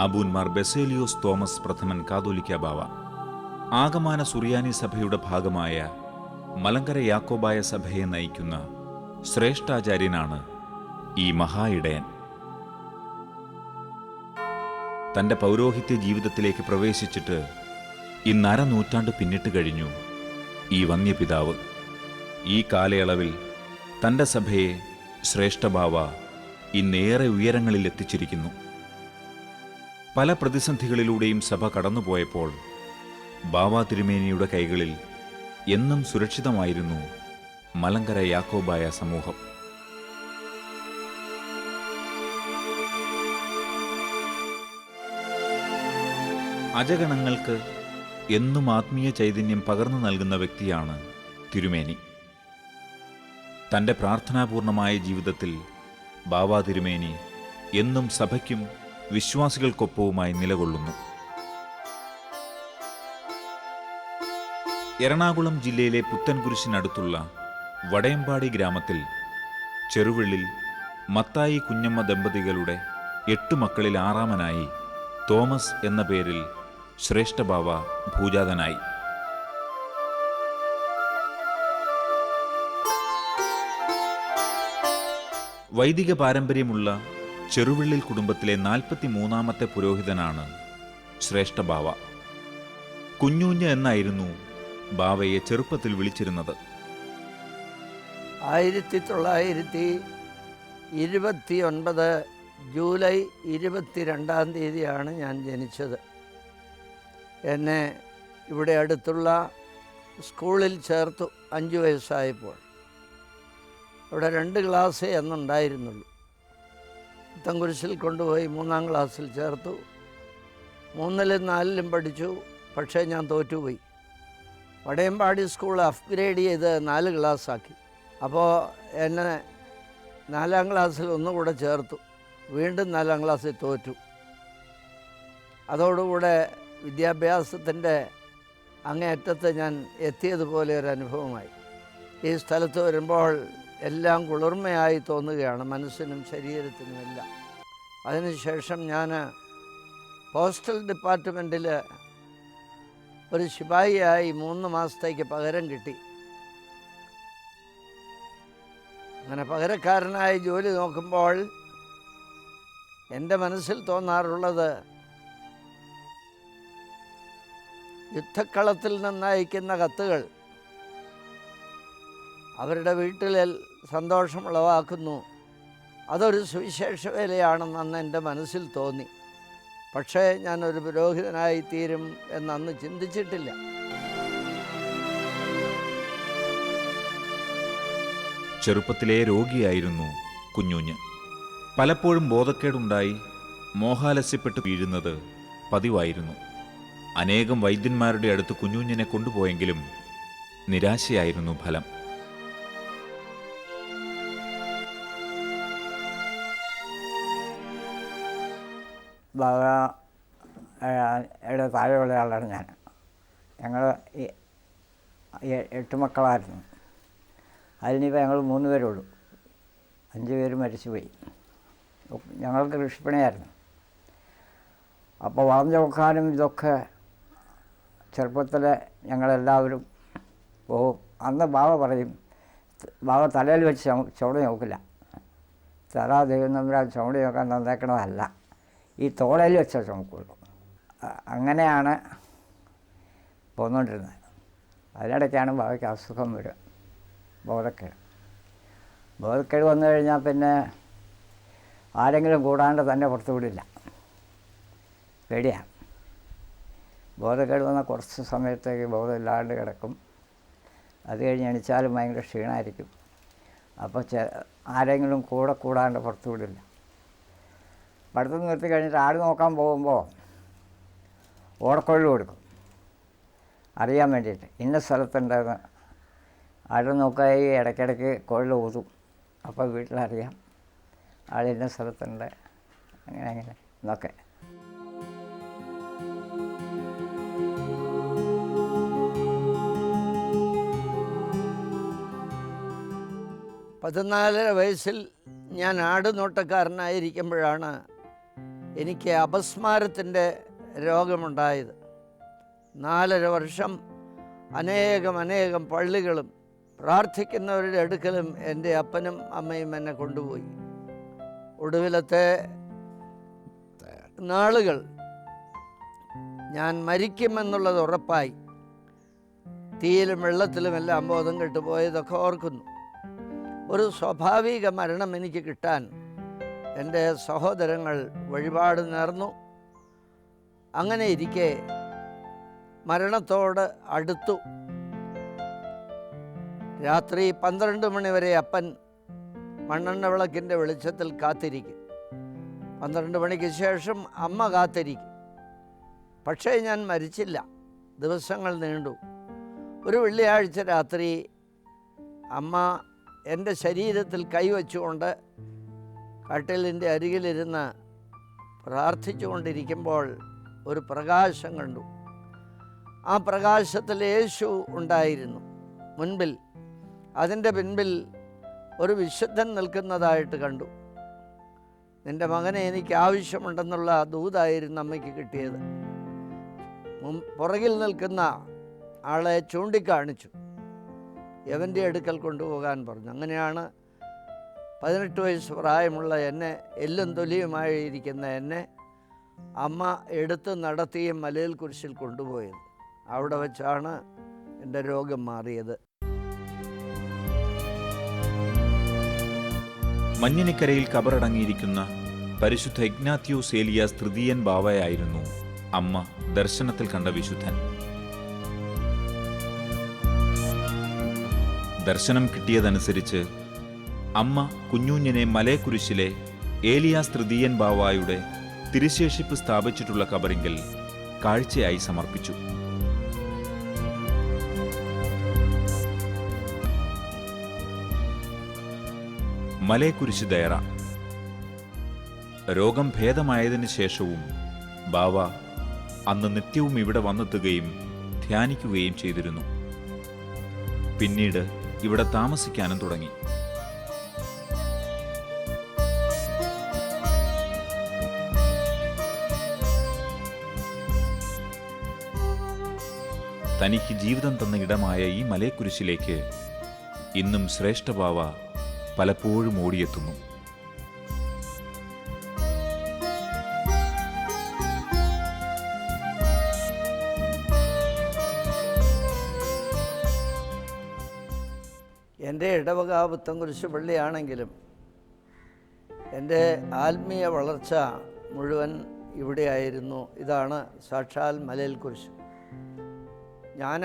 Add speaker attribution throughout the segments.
Speaker 1: ആബൂന്മാർ ബെസേലിയോസ് തോമസ് പ്രഥമൻ കാതോലിക്ക ബാവ. ആകമാന സുറിയാനി സഭയുടെ ഭാഗമായ മലങ്കര യാക്കോബായ സഭയെ നയിക്കുന്ന ശ്രേഷ്ഠാചാര്യനാണ് ഈ മഹായിടയൻ. തന്റെ പൗരോഹിത്യ ജീവിതത്തിലേക്ക് പ്രവേശിച്ചിട്ട് ഇന്നര നൂറ്റാണ്ട് പിന്നിട്ട് കഴിഞ്ഞു ഈ വന്യപിതാവ്. ഈ കാലയളവിൽ തന്റെ സഭയെ ശ്രേഷ്ഠഭാവ ഇന്നേറെ ഉയരങ്ങളിൽ എത്തിച്ചിരിക്കുന്നു പല പ്രതിസന്ധികളിലൂടെയും സഭ കടന്നുപോയപ്പോൾ ബാവ തിരുമേനിയുടെ കൈകളിൽ എന്നും സുരക്ഷിതമായിരുന്നു മലങ്കര യാക്കോബായ സമൂഹം. അജഗണങ്ങൾക്ക് എന്നും ആത്മീയ ചൈതന്യം പകർന്നു നൽകുന്ന വ്യക്തിയാണ് തിരുമേനി. തന്റെ പ്രാർത്ഥനാപൂർണമായ ജീവിതത്തിൽ ബാവ തിരുമേനി എന്നും സഭയ്ക്കും വിശ്വാസികൾക്കൊപ്പവുമായി നിലകൊള്ളുന്നു. എറണാകുളം ജില്ലയിലെ പുത്തൻകുരിശിനടുത്തുള്ള വടയമ്പാടി ഗ്രാമത്തിൽ ചെറുവിള്ളിൽ മത്തായി കുഞ്ഞമ്മ ദമ്പതികളുടെ എട്ടു മക്കളിൽ ആറാമനായി തോമസ് എന്ന പേരിൽ ശ്രേഷ്ഠബാവ ഭൂജാതനായി. വൈദിക പാരമ്പര്യമുള്ള ചെറുവിള്ളിൽ കുടുംബത്തിലെ നാൽപ്പത്തി മൂന്നാമത്തെ പുരോഹിതനാണ് ശ്രേഷ്ഠബാവ. കുഞ്ഞൂഞ്ഞ എന്നായിരുന്നു ബാവയെ ചെറുപ്പത്തിൽ വിളിച്ചിരുന്നത്.
Speaker 2: ആയിരത്തി തൊള്ളായിരത്തി ഇരുപത്തി ഒൻപത് ജൂലൈ ഇരുപത്തിരണ്ടാം തീയതിയാണ് ഞാൻ ജനിച്ചത്. എന്നെ ഇവിടെ അടുത്തുള്ള സ്കൂളിൽ ചേർത്തു അഞ്ച് വയസ്സായപ്പോൾ. അവിടെ രണ്ട് ക്ലാസ് അന്നുണ്ടായിരുന്നുള്ളൂ പുത്തൻകുരിശിൽ കൊണ്ടുപോയി മൂന്നാം ക്ലാസ്സിൽ ചേർത്തു. മൂന്നിലും നാലിലും പഠിച്ചു. പക്ഷേ ഞാൻ തോറ്റുപോയി. വടയമ്പാടി സ്കൂൾ അപ്ഗ്രേഡ് ചെയ്ത് നാല് ക്ലാസ്സാക്കി. അപ്പോൾ എന്നെ നാലാം ക്ലാസ്സിൽ ഒന്നുകൂടെ ചേർത്തു. വീണ്ടും നാലാം ക്ലാസ്സിൽ തോറ്റു. അതോടുകൂടെ വിദ്യാഭ്യാസത്തിന്റെ അങ്ങേയറ്റത്ത് ഞാൻ എത്തിയതുപോലെ ഒരു അനുഭവമായി. ഈ സ്ഥലത്ത് വരുമ്പോൾ എല്ലാം കുളിർമയായി തോന്നുകയാണ് മനസ്സിനും ശരീരത്തിനുമെല്ലാം അതിനുശേഷം ഞാൻ പോസ്റ്റൽ ഡിപ്പാർട്ട്മെന്റിൽ ഒരു ശിപായിയായി മൂന്ന് മാസത്തേക്ക് പകരം കിട്ടി. അങ്ങനെ പകരക്കാരനായി ജോലി നോക്കുമ്പോൾ എന്റെ മനസ്സിൽ തോന്നാറുള്ളത് യുദ്ധക്കളത്തിൽ നിന്ന് അയക്കുന്ന കത്തുകൾ അവരുടെ വീട്ടിൽ സന്തോഷം ഉളവാക്കുന്നു അതൊരു സുവിശേഷ വേലയാണെന്ന് അന്ന് എന്റെ മനസ്സിൽ തോന്നി. പക്ഷേ ഞാനൊരു പുരോഹിതനായി തീരും എന്നന്ന് ചിന്തിച്ചിട്ടില്ല.
Speaker 1: ചെറുപ്പത്തിലെ രോഗിയായിരുന്നു കുഞ്ഞുഞ്ഞ്. പലപ്പോഴും ബോധക്കേടുണ്ടായി മോഹാലസ്യപ്പെട്ട് വീഴുന്നത് പതിവായിരുന്നു. അനേകം വൈദ്യന്മാരുടെ അടുത്ത് കുഞ്ഞുഞ്ഞിനെ കൊണ്ടുപോയെങ്കിലും നിരാശയായിരുന്നു ഫലം.
Speaker 3: ബാബ യുടെ താഴെയുള്ള ആളാണ് ഞാൻ. ഞങ്ങൾ എട്ട് മക്കളായിരുന്നു. അതിനിപ്പോൾ ഞങ്ങൾ മൂന്ന് പേരേ ഉള്ളൂ അഞ്ച് പേര് മരിച്ചുപോയി. ഞങ്ങൾക്ക് കൃഷിപ്പണിയായിരുന്നു. അപ്പോൾ വളഞ്ഞു നോക്കാനും ഇതൊക്കെ ചെറുപ്പത്തിൽ ഞങ്ങളെല്ലാവരും പോകും അന്ന് ബാബ പറയും ബാബ തലയിൽ വെച്ച് ചുവട് നോക്കില്ല. തല ദൈവം തമ്മിൽ ചുവട് നോക്കാൻ തന്നേക്കണതല്ല. ഈ തോളയിൽ വെച്ചാൽ നോക്കുള്ളൂ അങ്ങനെയാണ് പോന്നുകൊണ്ടിരുന്നത് അതിനിടയ്ക്കാണ് ബാബയ്ക്ക് അസുഖം വരിക ബോധക്കേട്. ബോധക്കേട് വന്നു കഴിഞ്ഞാൽ പിന്നെ ആരെങ്കിലും കൂടാണ്ട് തന്നെ പുറത്തു വിടില്ല. പേടിയാണ് ബോധക്കേട് വന്നാൽ കുറച്ച് സമയത്തേക്ക് ബോധമില്ലാണ്ട് കിടക്കും. അത് കഴിഞ്ഞ് എണിച്ചാലും ഭയങ്കര ക്ഷീണമായിരിക്കും അപ്പോൾ ആരെങ്കിലും കൂടെ കൂടാണ്ട് പുറത്തു വിടില്ല. പഠിത്തം നിർത്തി കഴിഞ്ഞിട്ട് ആട് നോക്കാൻ പോകുമ്പോൾ ഓടക്കൊഴി കൊടുക്കും. അറിയാൻ വേണ്ടിയിട്ട്. ഇന്ന സ്ഥലത്തുണ്ടെന്ന് ആട് നോക്കായി ഇടയ്ക്കിടയ്ക്ക് കൊഴിൽ ഊതും. അപ്പോൾ വീട്ടിലറിയാം ആൾ ഇന്ന സ്ഥലത്തുണ്ട്. അങ്ങനെ അങ്ങനെ എന്നൊക്കെ.
Speaker 2: പതിനാലര വയസ്സിൽ ഞാൻ ആട് നോട്ടക്കാരനായിരിക്കുമ്പോഴാണ് എനിക്ക് അപസ്മാരത്തിന്റെ രോഗമുണ്ടായത്. നാലര വർഷം അനേകം അനേകം പള്ളികളും പ്രാർത്ഥിക്കുന്നവരുടെ അടുക്കലും എന്റെ അപ്പനും അമ്മയും എന്നെ കൊണ്ടുപോയി. ഒടുവിലത്തെ നാളുകൾ ഞാൻ മരിക്കുമെന്നുള്ളത് ഉറപ്പായി. തീയിലും വെള്ളത്തിലും എല്ലാം ബോധം കെട്ടുപോയതൊക്കെ ഓർക്കുന്നു. ഒരു സ്വാഭാവിക മരണം എനിക്ക് കിട്ടാൻ എന്റെ സഹോദരങ്ങൾ വഴിപാട് നേർന്നു. അങ്ങനെ ഇരിക്കെ മരണത്തോട് അടുത്തു. രാത്രി പന്ത്രണ്ട് മണിവരെ അപ്പൻ മണ്ണെണ്ണ വിളക്കിന്റെ വെളിച്ചത്തിൽ കാത്തിരിക്കും. പന്ത്രണ്ട് മണിക്ക് ശേഷം അമ്മ കാത്തിരിക്കും. പക്ഷേ ഞാൻ മരിച്ചില്ല. ദിവസങ്ങൾ നീണ്ടു. ഒരു വെള്ളിയാഴ്ച രാത്രി അമ്മ എന്റെ ശരീരത്തിൽ കൈവച്ചുകൊണ്ട് കട്ടിലിന്റെ അരികിലിരുന്ന് പ്രാർത്ഥിച്ചുകൊണ്ടിരിക്കുമ്പോൾ ഒരു പ്രകാശം കണ്ടു. ആ പ്രകാശത്തിൽ യേശു ഉണ്ടായിരുന്നു. മുൻപിൽ അതിന്റെ പിൻപിൽ ഒരു വിശുദ്ധൻ നിൽക്കുന്നതായിട്ട് കണ്ടു. നിന്റെ മകനെ എനിക്ക് ആവശ്യമുണ്ടെന്നുള്ള ദൂതായിരുന്നു അമ്മയ്ക്ക് കിട്ടിയത്. പുറകിൽ നിൽക്കുന്ന ആളെ ചൂണ്ടിക്കാണിച്ചു. യവന്റെ അടുക്കൽ കൊണ്ടുപോകാൻ പറഞ്ഞു. അങ്ങനെയാണ് പതിനെട്ട് വയസ്സ് പ്രായമുള്ള എന്നെ എല്ലും തൊലിയുമായിരിക്കുന്ന എന്നെ അമ്മ എടുത്ത് നടത്തിയും മലയിൽ കുരിശിൽ കൊണ്ടുപോയത്. അവിടെ വെച്ചാണ് എന്റെ രോഗം മാറിയത്.
Speaker 1: മഞ്ഞിനിക്കരയിൽ കബറടങ്ങിയിരിക്കുന്ന പരിശുദ്ധ ഇഗ്നാത്യൂസ് ഏലിയാസ് തൃതീയൻ ബാവയായിരുന്നു അമ്മ ദർശനത്തിൽ കണ്ട വിശുദ്ധൻ. ദർശനം കിട്ടിയതനുസരിച്ച് അമ്മ കുഞ്ഞൂഞ്ഞിനെ മലയക്കുരിശിലെ ഏലിയാസ് തൃതീയൻ ബാവായുടെ തിരുശേഷിപ്പ് സ്ഥാപിച്ചിട്ടുള്ള കബറിങ്കിൽ കാഴ്ചയായി സമർപ്പിച്ചു. മലയക്കുരിശ് ദയറ. രോഗം ഭേദമായതിനു ശേഷവും ബാവ അന്ന് നിത്യവും ഇവിടെ വന്നെത്തുകയും ധ്യാനിക്കുകയും ചെയ്തിരുന്നു. പിന്നീട് ഇവിടെ താമസിക്കാനും തുടങ്ങി. തനിക്ക് ജീവിതം തന്ന ഇടമായ ഈ മലയക്കുരിശിലേക്ക് ഇന്നും ശ്രേഷ്ഠബാവ പലപ്പോഴും ഓടിയെത്തുന്നു.
Speaker 2: എന്റെ ഇടവക പുത്തംകുരിശ് പള്ളിയാണെങ്കിലും എന്റെ ആത്മീയ വളർച്ച മുഴുവൻ ഇവിടെയായിരുന്നു. ഇതാണ് സാക്ഷാൽ മലയിൽ കുരിശ് ഞാൻ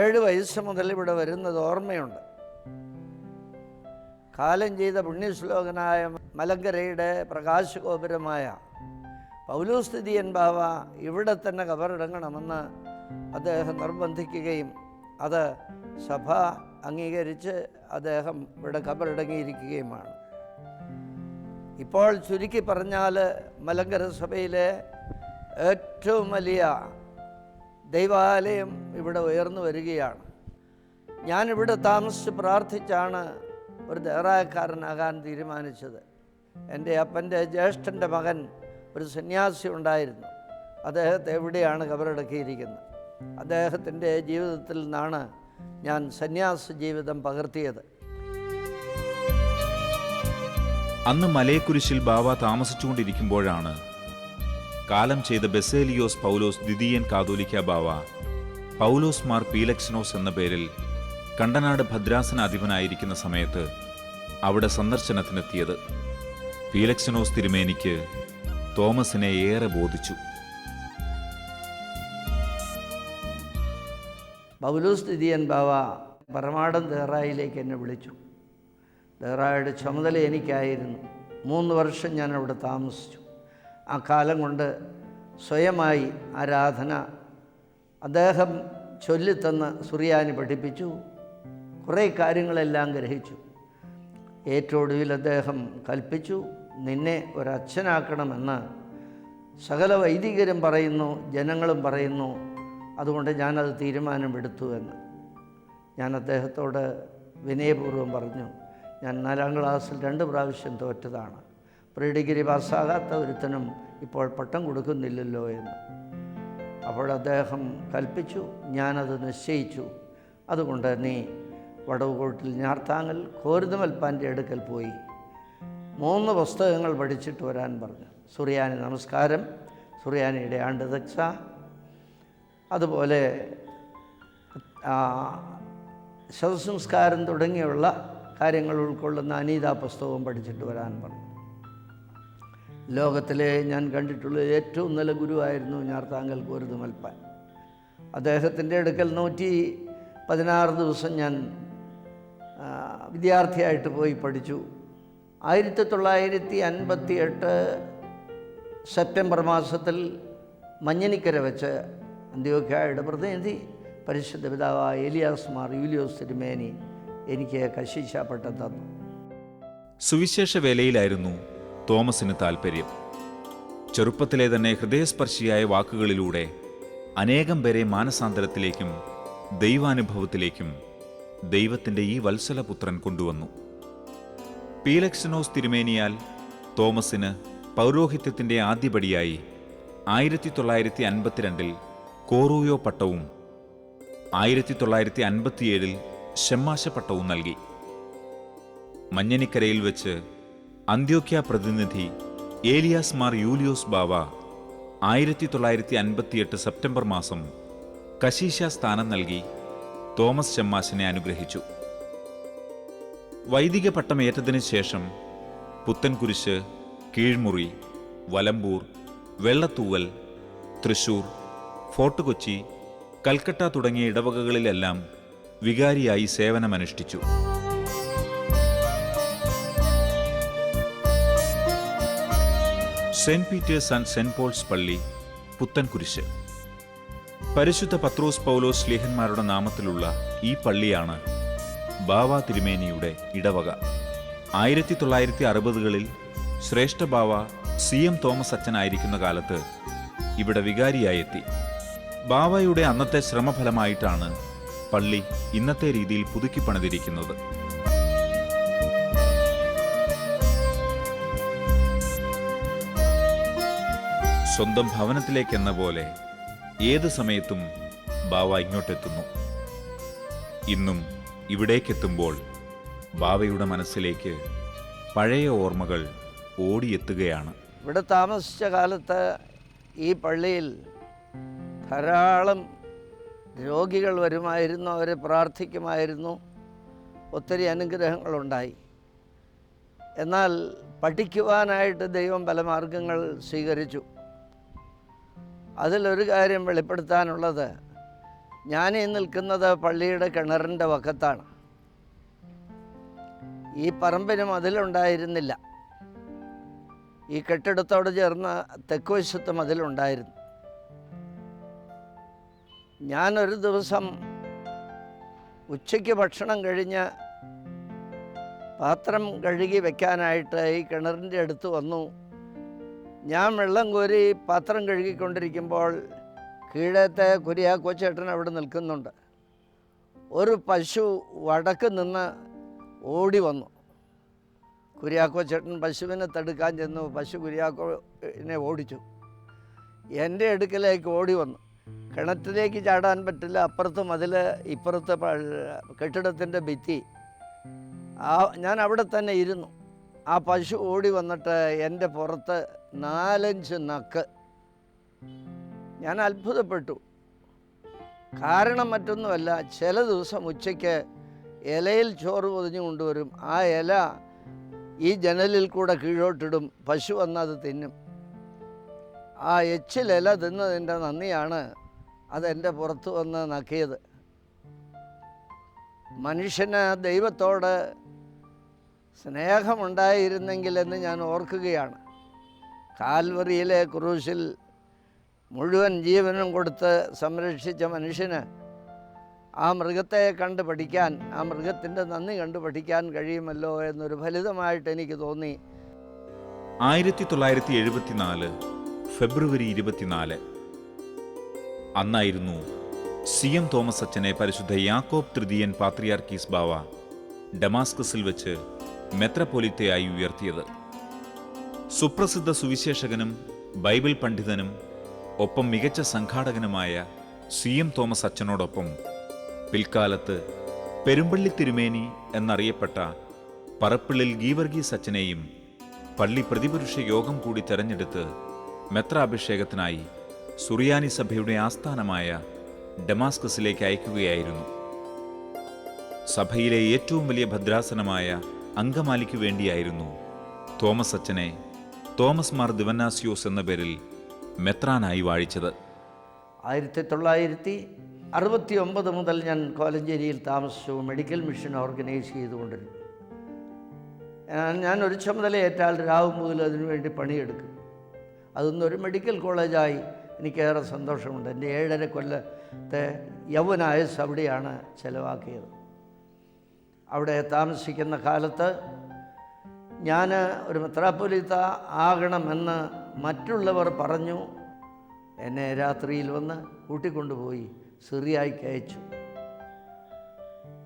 Speaker 2: ഏഴ് വയസ്സ് മുതൽ ഇവിടെ വരുന്നത് ഓർമ്മയുണ്ട്. കാലം ചെയ്ത പുണ്യശ്ലോകനായ മലങ്കരയുടെ പ്രകാശഗോപുരമായ പൗലോസ്ഥിതിയൻ ബാവ ഇവിടെ തന്നെ കബറടങ്ങണമെന്ന് അദ്ദേഹം നിർബന്ധിക്കുകയും അത് സഭ അംഗീകരിച്ച് അദ്ദേഹം ഇവിടെ കബറടങ്ങിയിരിക്കുകയുമാണ്. ഇപ്പോൾ ചുരുക്കി പറഞ്ഞാൽ മലങ്കര സഭയിലെ ഏറ്റവും വലിയ ദൈവാലയം ഇവിടെ ഉയർന്നു വരികയാണ്. ഞാനിവിടെ താമസിച്ച് പ്രാർത്ഥിച്ചാണ് ഒരു ദേറായക്കാരനാകാൻ തീരുമാനിച്ചത്. എന്റെ അപ്പന്റെ ജ്യേഷ്ഠന്റെ മകൻ ഒരു സന്യാസി ഉണ്ടായിരുന്നു. അദ്ദേഹത്തെ എവിടെയാണ് കബറടക്കിയിരിക്കുന്നത്? അദ്ദേഹത്തിന്റെ ജീവിതത്തിൽ നിന്നാണ് ഞാൻ സന്യാസ ജീവിതം പകർത്തിയത്.
Speaker 1: അന്ന് മലയക്കുരിശിൽ ബാബ താമസിച്ചുകൊണ്ടിരിക്കുമ്പോഴാണ് കാലം ചെയ്ത ബെസേലിയോസ് പൗലോസ് ദ്വിതീയൻ കാതോലിക്ക ബാവ. പൗലോസ് മാർ പീലക്സിനോസ് എന്ന പേരിൽ കണ്ടനാട് ഭദ്രാസന അധിപനായിരിക്കുന്ന സമയത്ത് അവിടെ സന്ദർശനത്തിനെത്തിയത്. പീലക്സിനോസ് തിരുമേനിക്ക് തോമസിനെ ഏറെ ബോധിച്ചു.
Speaker 2: പൗലോസ് ദ്വിതീയൻ ബാവ പരമാടം ദേറായിലേക്ക് എന്നെ വിളിച്ചു. ദേറായുടെ ചുമതല എനിക്കായിരുന്നു. മൂന്ന് വർഷം ഞാൻ അവിടെ താമസിച്ചു. ആ കാലം കൊണ്ട് സ്വയമായി ആരാധന അദ്ദേഹം ചൊല്ലിത്തന്ന് സുറിയാനി പഠിപ്പിച്ചു. കുറേ കാര്യങ്ങളെല്ലാം ഗ്രഹിച്ചു. ഏറ്റൊടുവിൽ അദ്ദേഹം കൽപ്പിച്ചു നിന്നെ ഒരച്ഛനാക്കണമെന്ന്. സകല വൈദികരും പറയുന്നു ജനങ്ങളും പറയുന്നു അതുകൊണ്ട് ഞാനത് തീരുമാനമെടുത്തു എന്ന്. ഞാൻ അദ്ദേഹത്തോട് വിനയപൂർവം പറഞ്ഞു ഞാൻ നാലാം ക്ലാസ്സിൽ രണ്ട് പ്രാവശ്യം തോറ്റതാണ്. പ്രീ ഡിഗ്രി പാസ്സാകാത്ത ഒരുത്തനും ഇപ്പോൾ പട്ടം കൊടുക്കുന്നില്ലല്ലോ എന്ന്. അപ്പോൾ അദ്ദേഹം കൽപ്പിച്ചു ഞാനത് നിശ്ചയിച്ചു. അതുകൊണ്ട് നീ വടവുകോട്ടിൽ ഞാർത്താങ്ങൽ കോരുതമൽപ്പാന്റെ അടുക്കൽ പോയി. മൂന്ന് പുസ്തകങ്ങൾ പഠിച്ചിട്ട് വരാൻ പറഞ്ഞു. സുറിയാനി നമസ്കാരം സുറിയാനിയുടെ ആണ്ട് ദക്ഷ അതുപോലെ ശവസംസ്കാരം തുടങ്ങിയുള്ള കാര്യങ്ങൾ ഉൾക്കൊള്ളുന്ന അനീത പുസ്തകവും പഠിച്ചിട്ട് വരാൻ പറഞ്ഞു. ലോകത്തിലെ ഞാൻ കണ്ടിട്ടുള്ള ഏറ്റവും നല്ല ഗുരുവായിരുന്നു ഞാർത്താങ്കൽ കോരുതുമൽപ്പാൻ അദ്ദേഹത്തിന്റെ അടുക്കൽ നൂറ്റി പതിനാറ് ദിവസം ഞാൻ വിദ്യാർത്ഥിയായിട്ട് പോയി പഠിച്ചു. ആയിരത്തി തൊള്ളായിരത്തി അൻപത്തി എട്ട് സെപ്റ്റംബർ മാസത്തിൽ മഞ്ഞനിക്കര വെച്ച് അന്ത്യോക്കായുടെ പ്രതിനിധി പരിശുദ്ധ പിതാവായ എലിയാസ് മാർ യൂലിയോസ് തിരുമേനി എനിക്ക് കശീശ പട്ടം തന്നു.
Speaker 1: സുവിശേഷ വേലയിലായിരുന്നു തോമസിന് താൽപ്പര്യം ചെറുപ്പത്തിലെ തന്നെ ഹൃദയസ്പർശിയായ വാക്കുകളിലൂടെ അനേകം പേരെ മാനസാന്തരത്തിലേക്കും ദൈവാനുഭവത്തിലേക്കും ദൈവത്തിന്റെ ഈ വത്സലപുത്രൻ കൊണ്ടുവന്നു. പീലക്സിനോസ് തിരുമേനിയാൽ തോമസിന് പൗരോഹിത്യത്തിന്റെ ആദ്യപടിയായി ആയിരത്തി തൊള്ളായിരത്തി അൻപത്തിരണ്ടിൽ കോറൂയോ പട്ടവും ആയിരത്തി തൊള്ളായിരത്തി അൻപത്തിയേഴിൽ ഷെമ്മാശ പട്ടവും നൽകി. മഞ്ഞനിക്കരയിൽ വെച്ച് അന്ത്യോക്യ പ്രതിനിധി ഏലിയാസ് മാർ യൂലിയോസ് ബാവ ആയിരത്തി തൊള്ളായിരത്തി അൻപത്തിയെട്ട് സെപ്റ്റംബർ മാസം കശീശ സ്ഥാനം നൽകി തോമസ് ചെമ്മാശിനെ അനുഗ്രഹിച്ചു. വൈദിക പട്ടമേറ്റതിനു ശേഷം പുത്തൻകുരിശ് കീഴ്മുറി വലമ്പൂർ വെള്ളത്തൂവൽ തൃശൂർ ഫോർട്ട് കൊച്ചി കൽക്കട്ട തുടങ്ങിയ ഇടവകകളിലെല്ലാം വികാരിയായി സേവനമനുഷ്ഠിച്ചു. Saint Peter's and Saint Paul's പള്ളി പുത്തൻകുരിശ്. പരിശുദ്ധ പത്രോസ് പൗലോസ് സ്ലീഹന്മാരുടെ നാമത്തിലുള്ള ഈ പള്ളിയാണ് ബാവ തിരുമേനിയുടെ ഇടവക. ആയിരത്തി തൊള്ളായിരത്തി അറുപതുകളിൽ ശ്രേഷ്ഠ ബാവ സി എം തോമസ് അച്ഛനായിരിക്കുന്ന കാലത്ത് ഇവിടെ വികാരിയായെത്തി. ബാവയുടെ അന്നത്തെ ശ്രമഫലമായിട്ടാണ് പള്ളി ഇന്നത്തെ രീതിയിൽ പുതുക്കി പണിതിരിക്കുന്നത് സ്വന്തം ഭവനത്തിലേക്കെന്ന പോലെ ഏത് സമയത്തും ബാവ ഇങ്ങോട്ടെത്തുന്നു. ഇന്നും ഇവിടേക്കെത്തുമ്പോൾ ബാവയുടെ മനസ്സിലേക്ക് പഴയ ഓർമ്മകൾ ഓടിയെത്തുകയാണ്.
Speaker 2: ഇവിടെ താമസിച്ച കാലത്ത് ഈ പള്ളിയിൽ ധാരാളം രോഗികൾ വരുമായിരുന്നു അവരെ പ്രാർത്ഥിക്കുമായിരുന്നു. ഒത്തിരി അനുഗ്രഹങ്ങളുണ്ടായി. എന്നാൽ പഠിക്കുവാനായിട്ട് ദൈവം പല മാർഗങ്ങൾ സ്വീകരിച്ചു. അതിലൊരു കാര്യം വെളിപ്പെടുത്താനുള്ളത് ഞാൻ ഈ നിൽക്കുന്നത് പള്ളിയുടെ കിണറിന്റെ വക്കത്താണ്. ഈ പറമ്പിനും അതിലുണ്ടായിരുന്നില്ല. ഈ കെട്ടിടത്തോട് ചേർന്ന തെക്കുവശത്ത് അതിലുണ്ടായിരുന്നു. ഞാനൊരു ദിവസം ഉച്ചയ്ക്ക് ഭക്ഷണം കഴിഞ്ഞ് പാത്രം കഴുകി വെക്കാനായിട്ട് ഈ കിണറിന്റെ അടുത്ത് വന്നു. ഞാൻ വെള്ളം കോരി പാത്രം കഴുകിക്കൊണ്ടിരിക്കുമ്പോൾ കീഴത്തെ കുര്യാക്കോച്ചേട്ടൻ അവിടെ നിൽക്കുന്നുണ്ട്. ഒരു പശു വടക്ക് നിന്ന് ഓടി വന്നു. കുര്യാക്കോ ചേട്ടൻ പശുവിനെ തടുക്കാൻ ചെന്നു. പശു കുര്യാക്കോനെ ഓടിച്ചു. എന്റെ അടുക്കലേക്ക് ഓടി വന്നു. കിണറ്റിലേക്ക് ചാടാൻ പറ്റില്ല. അപ്പുറത്ത് മതിൽ ഇപ്പുറത്ത് കെട്ടിടത്തിന്റെ ഭിത്തി. ആ ഞാൻ അവിടെ തന്നെ ഇരുന്നു. ആ പശു ഓടി വന്നിട്ട് എന്റെ പുറത്ത് നാലഞ്ച് നക്ക് ഞാൻ അത്ഭുതപ്പെട്ടു. കാരണം മറ്റൊന്നുമല്ല ചില ദിവസം ഉച്ചയ്ക്ക് ഇലയിൽ ചോറ് പൊതിഞ്ഞു കൊണ്ടുവരും. ആ ഇല ഈ ജനലിൽ കൂടെ കീഴോട്ടിടും പശു വന്നത് തിന്നും. ആ എച്ചിലില തിന്നതിന്റെ നന്ദിയാണ് അതെന്റെ പുറത്തു വന്ന് നക്കിയത്. മനുഷ്യന് ദൈവത്തോട് സ്നേഹമുണ്ടായിരുന്നെങ്കിലെന്ന് ഞാൻ ഓർക്കുകയാണ്. കാൽവറിയിലെ ക്രൂശിൽ മുഴുവൻ ജീവനും കൊടുത്ത് സംരക്ഷിച്ച മനുഷ്യന് ആ മൃഗത്തെ കണ്ട് പഠിക്കാൻ ആ മൃഗത്തിന്റെ നന്ദി കണ്ട് പഠിക്കാൻ കഴിയുമല്ലോ എന്നൊരു ഫലിതമായിട്ട് എനിക്ക് തോന്നി.
Speaker 1: ആയിരത്തി തൊള്ളായിരത്തി എഴുപത്തിനാല് ഫെബ്രുവരി ഇരുപത്തിനാല്. അന്നായിരുന്നു സി എം തോമസ് അച്ഛനെ പരിശുദ്ധ യാക്കോബ് തൃതീയൻ പാത്രിയാർക്കീസ് ബാവ ഡമാസ്കസിൽ വെച്ച് മെത്രപ്പൊലിത്തയായി ഉയർത്തിയത്. സുപ്രസിദ്ധ സുവിശേഷകനും ബൈബിൾ പണ്ഡിതനും ഒപ്പം മികച്ച സംഘാടകനുമായ സി എം തോമസ് അച്ഛനോടൊപ്പം പിൽക്കാലത്ത് പെരുമ്പള്ളി തിരുമേനി എന്നറിയപ്പെട്ട പറപ്പിളിൽ ഗീവർഗീസ് അച്ഛനെയും പള്ളി പ്രതിപുരുഷ യോഗം കൂടി തെരഞ്ഞെടുത്ത് മെത്രാഭിഷേകത്തിനായി സുറിയാനി സഭയുടെ ആസ്ഥാനമായ ഡമാസ്കസിലേക്ക് അയക്കുകയായിരുന്നു. സഭയിലെ ഏറ്റവും വലിയ ഭദ്രാസനമായ അങ്കമാലിക്കു വേണ്ടിയായിരുന്നു തോമസ് അച്ഛനെ തോമസ് മാർ ദിവന്നാസിയോസ് എന്ന പേരിൽ മെത്രാനായി വാഴിച്ചത്.
Speaker 2: ആയിരത്തി തൊള്ളായിരത്തി അറുപത്തി ഒമ്പത് മുതൽ ഞാൻ കോലഞ്ചേരിയിൽ താമസിച്ചു. മെഡിക്കൽ മിഷൻ ഓർഗനൈസ് ചെയ്തുകൊണ്ടിരുന്നു. ഞാൻ- ഒരു ചുമതല ഏറ്റാൽ രാവും മുതൽ അതിനുവേണ്ടി പണിയെടുക്കും. അതൊന്നും ഒരു മെഡിക്കൽ കോളേജായി എനിക്കേറെ സന്തോഷമുണ്ട്. എന്റെ ഏഴര കൊല്ലത്തെ യൗവനായസ് അവിടെയാണ് ചിലവാക്കിയത്. അവിടെ താമസിക്കുന്ന കാലത്ത് ഞാൻ ഒരു മെത്രാപ്പൊലിത്ത ആകണമെന്ന് മറ്റുള്ളവർ പറഞ്ഞു. എന്നെ രാത്രിയിൽ വന്ന് കൂട്ടിക്കൊണ്ടുപോയി സിറിയായിക്ക് അയച്ചു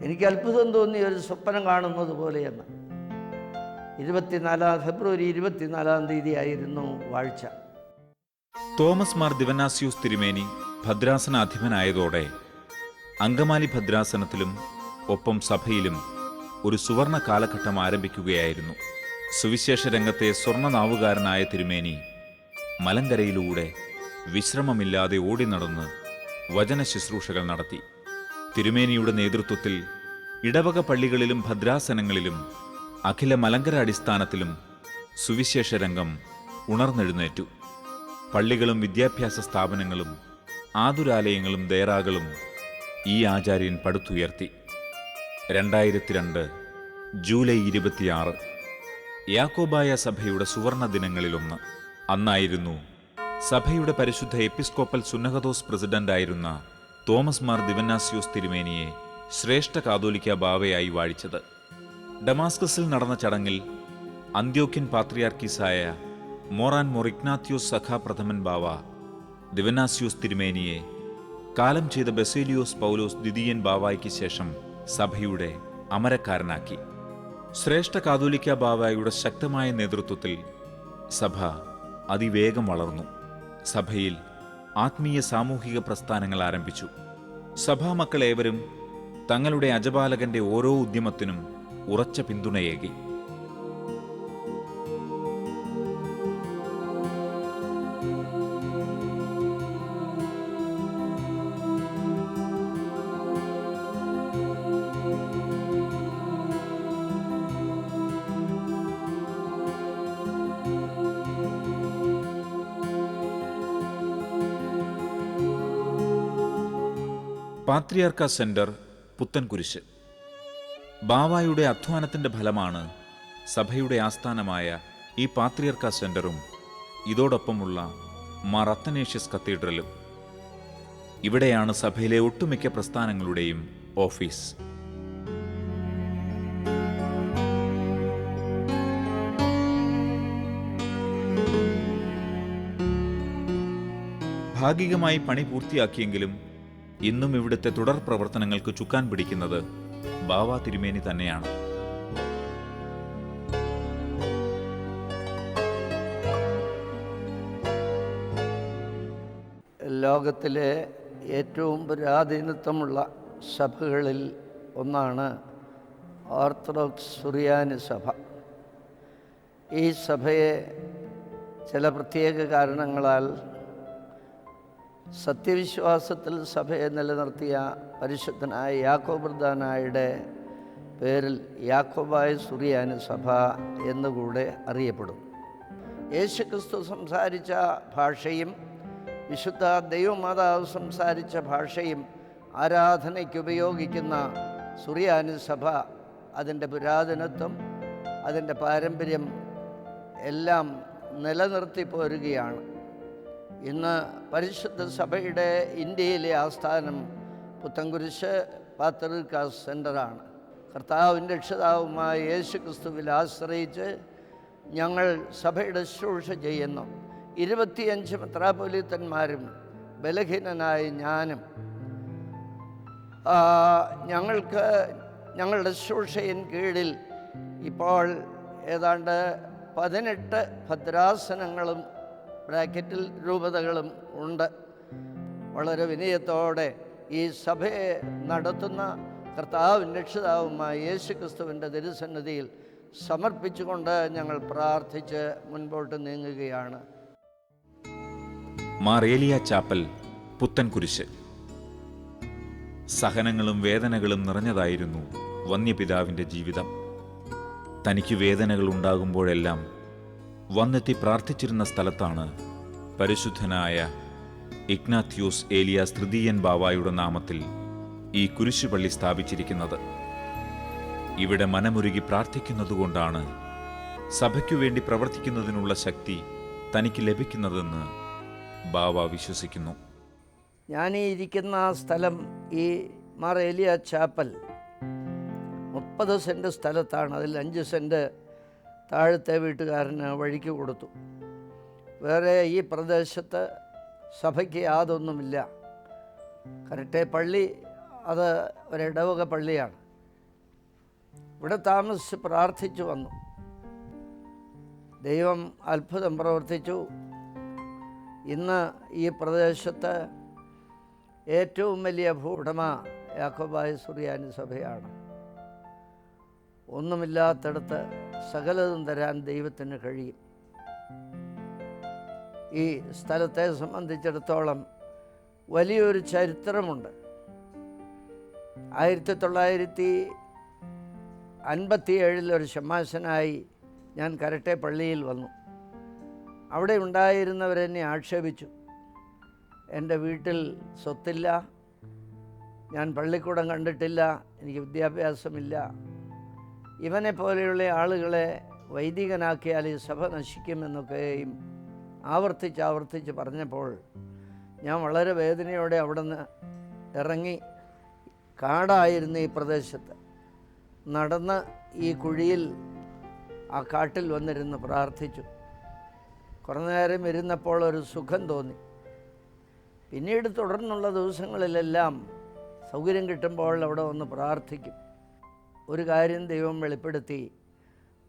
Speaker 2: എനിക്ക് അത്ഭുതം തോന്നി ഒരു സ്വപ്നം കാണുന്നത് പോലെയെന്ന്. ഇരുപത്തിനാലാം ഫെബ്രുവരി ഇരുപത്തിനാലാം തീയതി ആയിരുന്നു വാഴ്ച.
Speaker 1: തോമസ് മാർ ദിവനാസ്യൂസ് തിരുമേനി ഭദ്രാസനാധിപനായതോടെ അങ്കമാലി ഭദ്രാസനത്തിലും ഒപ്പം സഭയിലും ഒരു സുവർണ കാലഘട്ടം ആരംഭിക്കുകയായിരുന്നു. സുവിശേഷ രംഗത്തെ സ്വർണനാവുകാരനായ തിരുമേനി മലങ്കരയിലൂടെ വിശ്രമമില്ലാതെ ഓടി നടന്ന് വചന ശുശ്രൂഷകൾ നടത്തി. തിരുമേനിയുടെ നേതൃത്വത്തിൽ ഇടവക പള്ളികളിലും ഭദ്രാസനങ്ങളിലും അഖില മലങ്കര അടിസ്ഥാനത്തിലും സുവിശേഷ രംഗം ഉണർന്നെഴുന്നേറ്റു. പള്ളികളും വിദ്യാഭ്യാസ സ്ഥാപനങ്ങളും ആതുരാലയങ്ങളും ദേറാകളും ഈ ആചാര്യൻ പടുത്തുയർത്തി. രണ്ടായിരത്തി രണ്ട് ജൂലൈ ഇരുപത്തിയാറ് യാക്കോബായ സഭയുടെ സുവർണ ദിനങ്ങളിലൊന്ന്. അന്നായിരുന്നു സഭയുടെ പരിശുദ്ധ എപ്പിസ്കോപ്പൽ സുന്നഹദോസ് പ്രസിഡന്റായിരുന്ന തോമസ് മാർ ദിവനാസിയോസ് തിരുമേനിയെ ശ്രേഷ്ഠ കാതോലിക്ക ബാവയായി വാഴിച്ചത്. ഡമാസ്കസിൽ നടന്ന ചടങ്ങിൽ അന്ത്യോക്യൻ പാത്രിയാർക്കീസായ മോറാൻ മൊറിഗ്നാത്യോസ് സഖാപ്രഥമൻ ബാവ ദിവനാസ്യോസ് തിരുമേനിയെ കാലം ചെയ്ത ബസേലിയോസ് പൗലോസ് ദ്വിതീയൻ ബാവായ്ക്ക് ശേഷം സഭയുടെ അമരക്കാരനാക്കി. ശ്രേഷ്ഠ കാതോലിക്ക ബാവായുടെ ശക്തമായ നേതൃത്വത്തിൽ സഭ അതിവേഗം വളർന്നു. സഭയിൽ ആത്മീയ സാമൂഹിക പ്രസ്ഥാനങ്ങൾ ആരംഭിച്ചു. സഭാ മക്കളേവരും തങ്ങളുടെ അജപാലകന്റെ ഓരോ ഉദ്യമത്തിനും ഉറച്ച പിന്തുണയേകി. പാത്രിയാർക്ക സെന്റർ പുത്തൻകുരിശ്. ബാവായുടെ അധ്വാനത്തിന്റെ ഫലമാണ് സഭയുടെ ആസ്ഥാനമായ ഈ പാത്രിയർക്ക സെന്ററും ഇതോടൊപ്പമുള്ള മാർ അത്തനേഷ്യസ് കത്തീഡ്രലും. ഇവിടെയാണ് സഭയിലെ ഒട്ടുമിക്ക പ്രസ്ഥാനങ്ങളുടെയും ഓഫീസ്. ഭാഗികമായി പണി പൂർത്തിയാക്കിയെങ്കിലും ഇന്നും ഇവിടുത്തെ തുടർ പ്രവർത്തനങ്ങൾക്ക് ചുക്കാൻ പിടിക്കുന്നത് ബാവ തിരുമേനി തന്നെയാണ്.
Speaker 2: ലോകത്തിലെ ഏറ്റവും പുരാതീനത്വമുള്ള സഭകളിൽ ഒന്നാണ് ഓർത്തഡോക്സ് സുറിയാനി സഭ. ഈ സഭയെ ചില പ്രത്യേക കാരണങ്ങളാൽ സത്യവിശ്വാസത്തിൽ സഭയെ നിലനിർത്തിയ പരിശുദ്ധനായ യാക്കോബർദാനായുടെ പേരിൽ യാക്കോബായ സുറിയാനി സഭ എന്നുകൂടെ അറിയപ്പെടും. യേശുക്രിസ്തു സംസാരിച്ച ഭാഷയും വിശുദ്ധ ദൈവമാതാവ് സംസാരിച്ച ഭാഷയും ആരാധനയ്ക്ക് ഉപയോഗിക്കുന്ന സുറിയാനി സഭ അതിന്റെ പുരാതനത്വം അതിന്റെ പാരമ്പര്യം എല്ലാം നിലനിർത്തി പോരുകയാണ്. ഇന്ന് പരിശുദ്ധ സഭയുടെ ഇന്ത്യയിലെ ആസ്ഥാനം പുത്തൻകുരിശ് പാത്രിക സെന്ററാണ്. കർത്താവിന്റെ രക്ഷിതാവുമായ യേശു ക്രിസ്തുവിൽ ആശ്രയിച്ച് ഞങ്ങൾ സഭയുടെ ശുശ്രൂഷ ചെയ്യുന്നു. ഇരുപത്തിയഞ്ച് മെത്രാപൊലിത്തന്മാരും ബലഹീനനായ ഞാനും. ഞങ്ങൾക്ക് ഞങ്ങളുടെ ശുശ്രൂഷയിൻ കീഴിൽ ഇപ്പോൾ ഏതാണ്ട് പതിനെട്ട് ഭദ്രാസനങ്ങളും ബ്രാക്കറ്റിൽ രൂപതകളും ഉണ്ട്. വളരെ വിനയത്തോടെ ഈ സഭയെ നടത്തുന്ന കർത്താവും രക്ഷിതാവുമായ യേശു ക്രിസ്തുവിന്റെ തിരുസന്നിധിയിൽ സമർപ്പിച്ചുകൊണ്ട് ഞങ്ങൾ പ്രാർത്ഥിച്ച് മുൻപോട്ട് നീങ്ങുകയാണ്.
Speaker 1: മാറേലിയ ചാപ്പൽ പുത്തൻകുരിശ്. സഹനങ്ങളും വേദനകളും നിറഞ്ഞതായിരുന്നു വന്യപിതാവിന്റെ ജീവിതം. തനിക്ക് വേദനകൾ ഉണ്ടാകുമ്പോഴെല്ലാം വന്നെത്തി പ്രാർത്ഥിച്ചിരുന്ന സ്ഥലത്താണ് പരിശുദ്ധനായ ഇഗ്നാത്യൂസ് ഏലിയ തൃതീയൻ ബാവായുടെ നാമത്തിൽ ഈ കുരിശുപള്ളി സ്ഥാപിച്ചിരിക്കുന്നത്. ഇവിടെ മനമുരുകി പ്രാർത്ഥിക്കുന്നതുകൊണ്ടാണ് സഭയ്ക്കു വേണ്ടി പ്രവർത്തിക്കുന്നതിനുള്ള ശക്തി തനിക്ക് ലഭിക്കുന്നതെന്ന് ബാവ വിശ്വസിക്കുന്നു.
Speaker 2: ഞാൻ ഈ ഇരിക്കുന്ന സ്ഥലം ഈ മാർ ഏലിയ ചാപ്പൽ മുപ്പത് സെന്റ് സ്ഥലത്താണ്. അതിൽ അഞ്ച് സെന്റ് താഴത്തെ വീട്ടുകാരന് വഴിക്ക് കൊടുത്തു. വേറെ ഈ പ്രദേശത്ത് സഭയ്ക്ക് യാതൊന്നുമില്ല. കരട്ടെ പള്ളി അത് ഒരിടവക പള്ളിയാണ്. ഇവിടെ താമസിച്ച് പ്രാർത്ഥിച്ചു വന്നു. ദൈവം അത്ഭുതം പ്രവർത്തിച്ചു. ഇന്ന് ഈ പ്രദേശത്ത് ഏറ്റവും വലിയ ഭൂടമ യാക്കോബായ സുറിയാനി സഭയാണ്. ഒന്നുമില്ലാത്തടത്ത് സകലതും തരാൻ ദൈവത്തിന് കഴിയും. ഈ സ്ഥലത്തെ സംബന്ധിച്ചിടത്തോളം വലിയൊരു ചരിത്രമുണ്ട്. ആയിരത്തി തൊള്ളായിരത്തി അൻപത്തി ഏഴിൽ ഒരു ഷമാശനായി ഞാൻ കരട്ടെ പള്ളിയിൽ വന്നു. അവിടെ ഉണ്ടായിരുന്നവരെന്നെ ആക്ഷേപിച്ചു. എന്റെ വീട്ടിൽ സ്വത്തില്ല ഞാൻ പള്ളിക്കൂടം കണ്ടിട്ടില്ല എനിക്ക് വിദ്യാഭ്യാസമില്ല ഇവനെ പോലെയുള്ള ആളുകളെ വൈദികനാക്കിയാൽ ഈ സഭ നശിക്കുമെന്നൊക്കെയും ആവർത്തിച്ച് ആവർത്തിച്ച് പറഞ്ഞപ്പോൾ ഞാൻ വളരെ വേദനയോടെ അവിടെ നിന്ന് ഇറങ്ങി കാടായിരുന്ന ഈ പ്രദേശത്ത്. നടന്ന് ഈ കുഴിയിൽ ആ കാട്ടിൽ വന്നിരുന്ന് പ്രാർത്ഥിച്ചു. കുറേ നേരം ഇരുന്നപ്പോൾ ഒരു സുഖം തോന്നി. പിന്നീട് തുടർന്നുള്ള ദിവസങ്ങളിലെല്ലാം സൗകര്യം കിട്ടുമ്പോൾ അവിടെ വന്ന് പ്രാർത്ഥിക്കും. ഒരു കാര്യം ദൈവം വെളിപ്പെടുത്തി.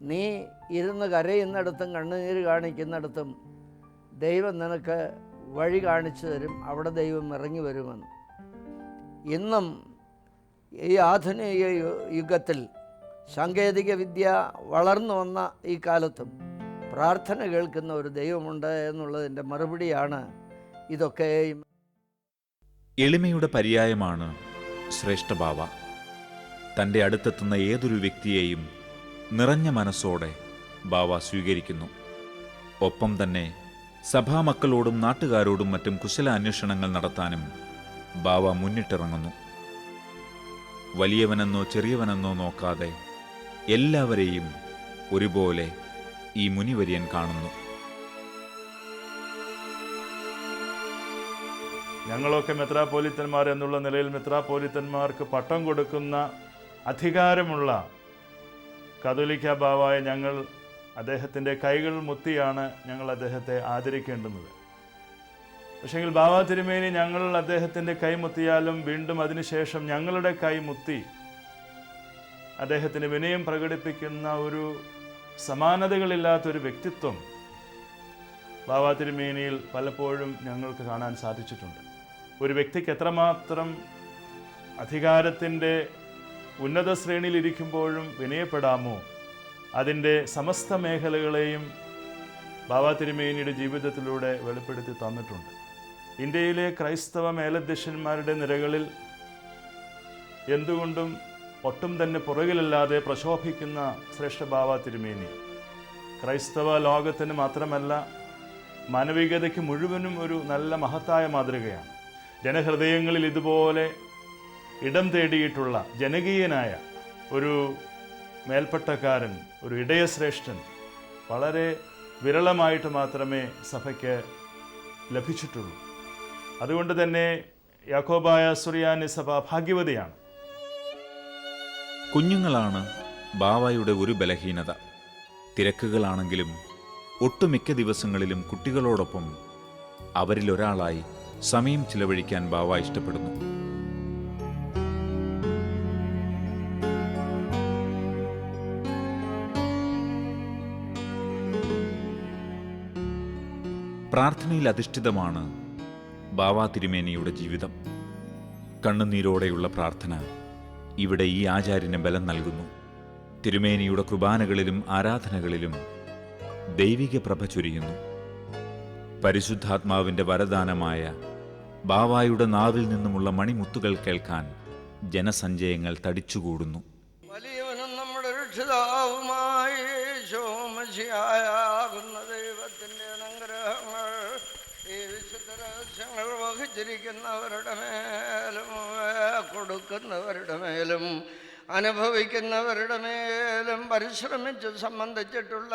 Speaker 2: നീ ഇരുന്ന് കരയുന്നിടത്തും കണ്ണുനീര് കാണിക്കുന്നിടത്തും ദൈവം നിനക്ക് വഴി കാണിച്ചു തരും. അവിടെ ദൈവം ഇറങ്ങി വരുമെന്ന്. ഇന്നും ഈ ആധുനിക യുഗത്തിൽ സാങ്കേതിക വിദ്യ വളർന്നു വന്ന ഈ കാലത്തും പ്രാർത്ഥന കേൾക്കുന്ന ഒരു ദൈവമുണ്ട് എന്നുള്ളതിന്റെ മറുപടിയാണ് ഇതൊക്കെയും.
Speaker 1: എളിമയുടെ പര്യായമാണ് ശ്രേഷ്ഠഭാവ. തന്റെ അടുത്തെത്തുന്ന ഏതൊരു വ്യക്തിയെയും നിറഞ്ഞ മനസ്സോടെ ബാവ സ്വീകരിക്കുന്നു. ഒപ്പം തന്നെ സഭാമക്കളോടും നാട്ടുകാരോടും മറ്റും കുശല അന്വേഷണങ്ങൾ നടത്താനും ബാവ മുന്നിട്ടിറങ്ങുന്നു. വലിയവനെന്നോ ചെറിയവനെന്നോ നോക്കാതെ എല്ലാവരെയും ഒരുപോലെ ഈ മുനിവര്യൻ കാണുന്നു.
Speaker 4: ഞങ്ങളൊക്കെ മെത്രാപോലിത്തന്മാർ എന്നുള്ള നിലയിൽ മെത്രാപോലിത്തന്മാർക്ക് പട്ടം കൊടുക്കുന്ന അധികാരമുള്ള കതോലിക്ക ബാവായ ഞങ്ങൾ അദ്ദേഹത്തിന്റെ കൈകൾ മുത്തിയാണ് ഞങ്ങൾ അദ്ദേഹത്തെ ആദരിക്കേണ്ടുന്നത്. പക്ഷെങ്കിൽ ബാബ തിരുമേനി ഞങ്ങൾ അദ്ദേഹത്തിന്റെ കൈ മുത്തിയാലും വീണ്ടും അതിനുശേഷം ഞങ്ങളുടെ കൈ മുത്തി അദ്ദേഹത്തിന് വിനയം പ്രകടിപ്പിക്കുന്ന ഒരു സമാനതകളില്ലാത്തൊരു വ്യക്തിത്വം ബാവാ തിരുമേനിയിൽ പലപ്പോഴും ഞങ്ങൾക്ക് കാണാൻ സാധിച്ചിട്ടുണ്ട്. ഒരു വ്യക്തിക്ക് എത്രമാത്രം അധികാരത്തിന്റെ ഉന്നത ശ്രേണിയിൽ ഇരിക്കുമ്പോഴും വിനയപ്പെടാമോ? അതിന്റെ സമസ്ത മേഖലകളെയും ബാബാ തിരുമേനിയുടെ ജീവിതത്തിലൂടെ വെളിപ്പെടുത്തി തന്നിട്ടുണ്ട്. ഇന്ത്യയിലെ ക്രൈസ്തവ മേലധ്യക്ഷന്മാരുടെ നിരകളിൽ എന്തുകൊണ്ടും ഒട്ടും തന്നെ പുറകിലല്ലാതെ പ്രശോഭിക്കുന്ന ശ്രേഷ്ഠ ബാബ തിരുമേനി. ക്രൈസ്തവ ലോകത്തിന് മാത്രമല്ല മാനവികതയ്ക്ക് മുഴുവനും ഒരു നല്ല മഹത്തായ മാതൃകയാണ്. ജനഹൃദയങ്ങളിൽ ഇതുപോലെ ഇടം തേടിയിട്ടുള്ള ജനകീയനായ ഒരു മേൽപ്പട്ടക്കാരൻ ഒരു ഇടയശ്രേഷ്ഠൻ വളരെ വിരളമായിട്ട് മാത്രമേ സഭയ്ക്ക് ലഭിച്ചിട്ടുള്ളൂ. അതുകൊണ്ട് തന്നെ യാക്കോബായ സുറിയാനി സഭ ഭാഗ്യവതിയാണ്.
Speaker 1: കുഞ്ഞുങ്ങളാണ് ബാവായുടെ ഒരു ബലഹീനത. തിരക്കുകളാണെങ്കിലും ഒട്ടുമിക്ക ദിവസങ്ങളിലും കുട്ടികളോടൊപ്പം അവരിലൊരാളായി സമയം ചിലവഴിക്കാൻ ബാവ ഇഷ്ടപ്പെടുന്നു. പ്രാർത്ഥനയിൽ അധിഷ്ഠിതമാണ് ബാവാ തിരുമേനിയുടെ ജീവിതം. കണ്ണുനീരോടെയുള്ള പ്രാർത്ഥന ഇവിടെ ഈ ആചാര്യന് ബലം നൽകുന്നു. തിരുമേനിയുടെ കുർബാനകളിലും ആരാധനകളിലും ദൈവിക പ്രഭ ചൊരിയുന്നു. പരിശുദ്ധാത്മാവിന്റെ വരദാനമായ ബാവായുടെ നാവിൽ നിന്നുമുള്ള മണിമുത്തുകൾ കേൾക്കാൻ ജനസഞ്ചയങ്ങൾ തടിച്ചുകൂടുന്നു.
Speaker 2: വലിയവനും നമ്മുടെ രക്ഷിതാവുമായി രഹസ്യങ്ങൾ വഹിച്ചിരിക്കുന്നവരുടെ മേലും കൊടുക്കുന്നവരുടെ മേലും അനുഭവിക്കുന്നവരുടെ മേലും പരിശ്രമിച്ച് സംബന്ധിച്ചിട്ടുള്ള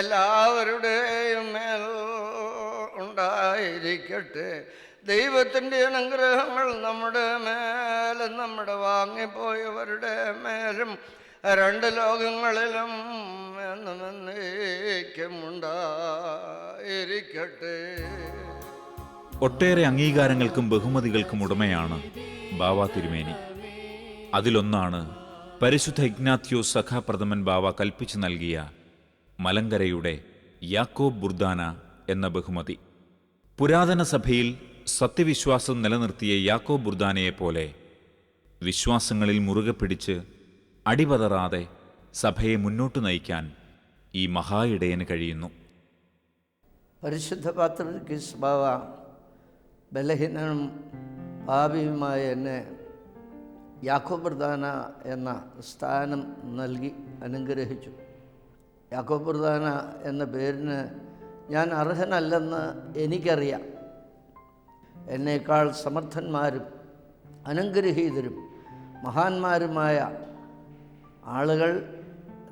Speaker 2: എല്ലാവരുടെയും മേൽ ഉണ്ടായിരിക്കട്ടെ. ദൈവത്തിന്റെ അനുഗ്രഹങ്ങൾ നമ്മുടെ മേലും നമ്മുടെ വാങ്ങിപ്പോയവരുടെ മേലും രണ്ട് ലോകങ്ങളിലും എന്നും എന്നേക്കും ഉണ്ടായിരിക്കട്ടെ
Speaker 1: ഒട്ടേറെ അംഗീകാരങ്ങൾക്കും ബഹുമതികൾക്കും ഉടമയാണ് ബാവ തിരുമേനി. അതിലൊന്നാണ് പരിശുദ്ധ ഇഗ്നാത്യോസ് സഖാപ്രഥമൻ ബാവ കൽപ്പിച്ചു നൽകിയ മലങ്കരയുടെ യാക്കോബ് ബുർദാന എന്ന ബഹുമതി. പുരാതന സഭയിൽ സത്യവിശ്വാസം നിലനിർത്തിയ യാക്കോബ് ബുർദാനയെപ്പോലെ വിശ്വാസങ്ങളിൽ മുറുകെ പിടിച്ച് അടിപതറാതെ സഭയെ മുന്നോട്ട് നയിക്കാൻ ഈ മഹായിടയന് കഴിയുന്നു.
Speaker 2: പരിശുദ്ധ ബാവ ബലഹീനനും പാപിയുമായ എന്നെ യാക്കോബർദാന എന്ന സ്ഥാനം നൽകി അനുഗ്രഹിച്ചു. യാക്കോബർദാന എന്ന പേരിന് ഞാൻ അർഹനല്ലെന്ന് എനിക്കറിയാം. എന്നേക്കാൾ സമർത്ഥന്മാരും അനുഗ്രഹീതരും മഹാന്മാരുമായ ആളുകൾ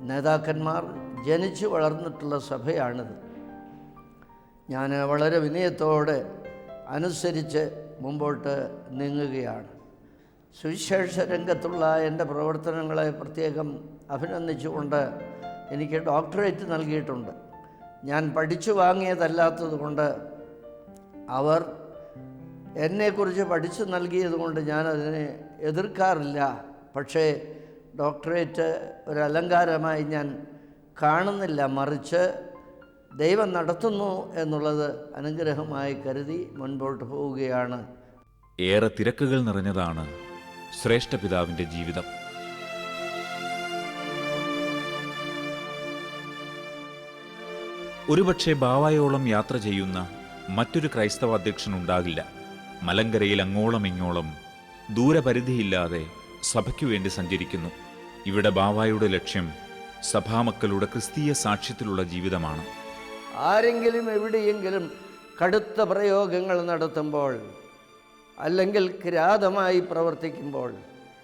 Speaker 2: നേതാക്കന്മാർ ജനിച്ചു വളർന്നിട്ടുള്ള സഭയാണിത്. ഞാൻ വളരെ വിനയത്തോടെ അനുസരിച്ച് മുമ്പോട്ട് നീങ്ങുകയാണ്. സുവിശേഷ രംഗത്തുള്ള എന്റെ പ്രവർത്തനങ്ങളെ പ്രത്യേകം അഭിനന്ദിച്ചുകൊണ്ട് എനിക്ക് ഡോക്ടറേറ്റ് നൽകിയിട്ടുണ്ട്. ഞാൻ പഠിച്ചു വാങ്ങിയതല്ലാത്തതുകൊണ്ട് അവർ എന്നെക്കുറിച്ച് പഠിച്ചു നൽകിയതുകൊണ്ട് ഞാനതിനെ എതിർക്കാറില്ല. പക്ഷേ ഡോക്ടറേറ്റ് ഒരു അലങ്കാരമായി ഞാൻ കാണുന്നില്ല. മറിച്ച് ദൈവം നടത്തുന്നു എന്നുള്ളത് അനുഗ്രഹമായി കരുതി മുൻപോട്ട് പോവുകയാണ്.
Speaker 1: ഏറെ തിരക്കുകൾ നിറഞ്ഞതാണ് ശ്രേഷ്ഠ പിതാവിന്റെ ജീവിതം. ഒരുപക്ഷെ ബാവായോളം യാത്ര ചെയ്യുന്ന മറ്റൊരു ക്രൈസ്തവ അധ്യക്ഷനുണ്ടാകില്ല മലങ്കരയിൽ അങ്ങോളം ഇങ്ങോളം ദൂരപരിധിയില്ലാതെ സഭയ്ക്കു വേണ്ടി സഞ്ചരിക്കുന്നു. ഇവിടെ ബാവായുടെ ലക്ഷ്യം സഭാമക്കളുടെ ക്രിസ്തീയ സാക്ഷ്യത്തിലുള്ള ജീവിതമാണ്.
Speaker 2: ആരെങ്കിലും എവിടെയെങ്കിലും കടുത്ത പ്രയോഗങ്ങൾ നടത്തുമ്പോൾ അല്ലെങ്കിൽ കിരാതമായി പ്രവർത്തിക്കുമ്പോൾ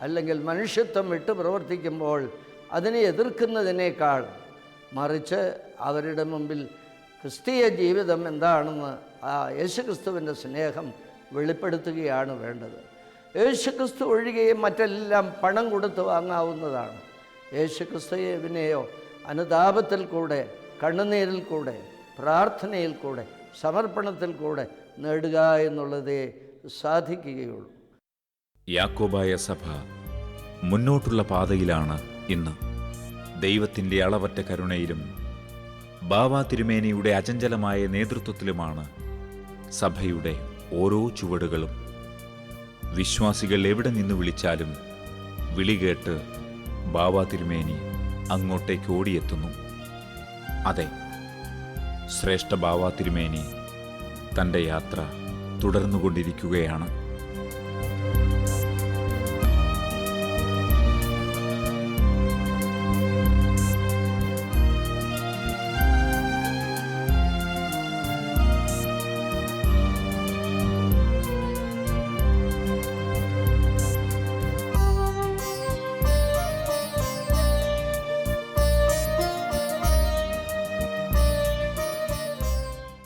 Speaker 2: അല്ലെങ്കിൽ മനുഷ്യത്വം വിട്ട് പ്രവർത്തിക്കുമ്പോൾ അതിനെ എതിർക്കുന്നതിനേക്കാൾ മറിച്ച് അവരുടെ മുമ്പിൽ ക്രിസ്തീയ ജീവിതം എന്താണെന്ന് ആ യേശുക്രിസ്തുവിന്റെ സ്നേഹം വെളിപ്പെടുത്തുകയാണ് വേണ്ടത്. യേശുക്രിസ്തു ഒഴികെ മറ്റെല്ലാം പണം കൊടുത്ത് വാങ്ങാവുന്നതാണ്. യേശുക്രിസ്തുവിനെയോ അനുതാപത്തിൽ കൂടെ കണ്ണുനീരിൽ കൂടെ പ്രാർത്ഥനയിൽ കൂടെ സമർപ്പണത്തിൽ കൂടെ നേടുക എന്നുള്ളതേ സാധിക്കുകയുള്ളൂ.
Speaker 1: യാക്കോബായ സഭ മുന്നോട്ടുള്ള പാതയിലാണ് ഇന്ന്. ദൈവത്തിന്റെ അളവറ്റ കരുണയിലും ബാബ തിരുമേനിയുടെ അചഞ്ചലമായ നേതൃത്വത്തിലുമാണ് സഭയുടെ ഓരോ ചുവടുകളും. വിശ്വാസികൾ എവിടെ നിന്ന് വിളിച്ചാലും വിളി കേട്ട് ബാവ തിരുമേനി അങ്ങോട്ടേക്ക് ഓടിയെത്തുന്നു. അതെ ശ്രേഷ്ഠ ബാവ തിരുമേനി. തന്റെ യാത്ര തുടർന്നുകൊണ്ടിരിക്കുകയാണ്.